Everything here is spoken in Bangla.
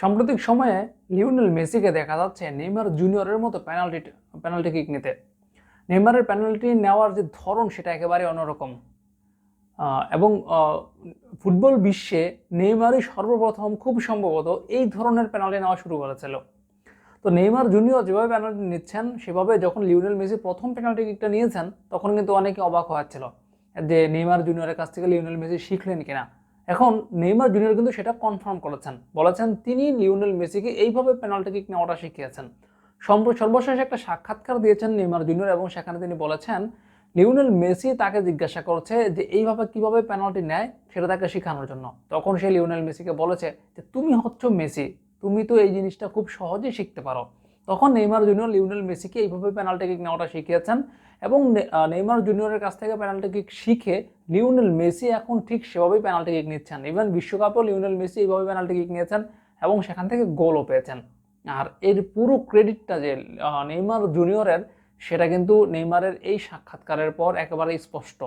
সাম্প্রতিক সময়ে লিওনেল মেসিকে দেখা যাচ্ছে নেইমার জুনিয়রের মতো পেনাল্টি পেনাল্টি কিক নিতে। নেইমারের পেনাল্টি নেওয়ার যে ধরন সেটা একেবারে অন্যরকম। এবং ফুটবল বিশ্বে নেইমারই সর্বপ্রথম খুব সম্ভবত এই ধরনের পেনাল্টি নেওয়া শুরু করেছিল। তো নেইমার জুনিয়র যেভাবে পেনাল্টি নিচ্ছেন, সেভাবে যখন লিওনেল মেসি প্রথম পেনাল্টি কিকটা নিয়েছেন, তখন কিন্তু অনেকে অবাক হওয়াচ্ছিল যে নেইমার জুনিয়রের কাছ থেকে লিওনেল মেসি শিখলেন কিনা। এখন নেইমার জুনিয়র কিন্তু সেটা কনফার্ম করেছেন। বলেছেন তিনি লিওনেল মেসিকে এইভাবে পেনাল্টি কিক নেওয়াটা শিখিয়েছেন। সম্প্র- সর্বশেষ একটা সাক্ষাৎকার দিয়েছেন নেইমার জুনিয়র এবং সেখানে তিনি বলেছেন, লিওনেল মেসি তাকে জিজ্ঞাসা করছে যে এইভাবে কীভাবে পেনাল্টি নেয় সেটা তাকে শেখানোর জন্য। তখন সে লিওনেল মেসিকে বলেছে যে, তুমি হচ্ছ মেসি, তুমি তো এই জিনিসটা খুব সহজেই শিখতে পারো। তখন নেইমার জুনিয়র লিওনেল মেসিকে এইভাবে পেনাল্টি কিক নেওয়াটা শিখিয়েছেন এবং নেইমার জুনিয়রের কাছ থেকে পেনাল্টি কিক শিখে লিওনেল মেসি এখন ঠিক সেভাবেই পেনাল্টি কিক নিচ্ছেন। ইভেন বিশ্বকাপেও লিওনেল মেসি এইভাবে পেনাল্টি কিক নিয়েছেন এবং সেখান থেকে গোলও পেয়েছেন। আর এর পুরো ক্রেডিটটা যে নেইমার জুনিয়রের, সেটা কিন্তু নেইমারের এই সাক্ষাৎকারের পর একেবারে স্পষ্ট।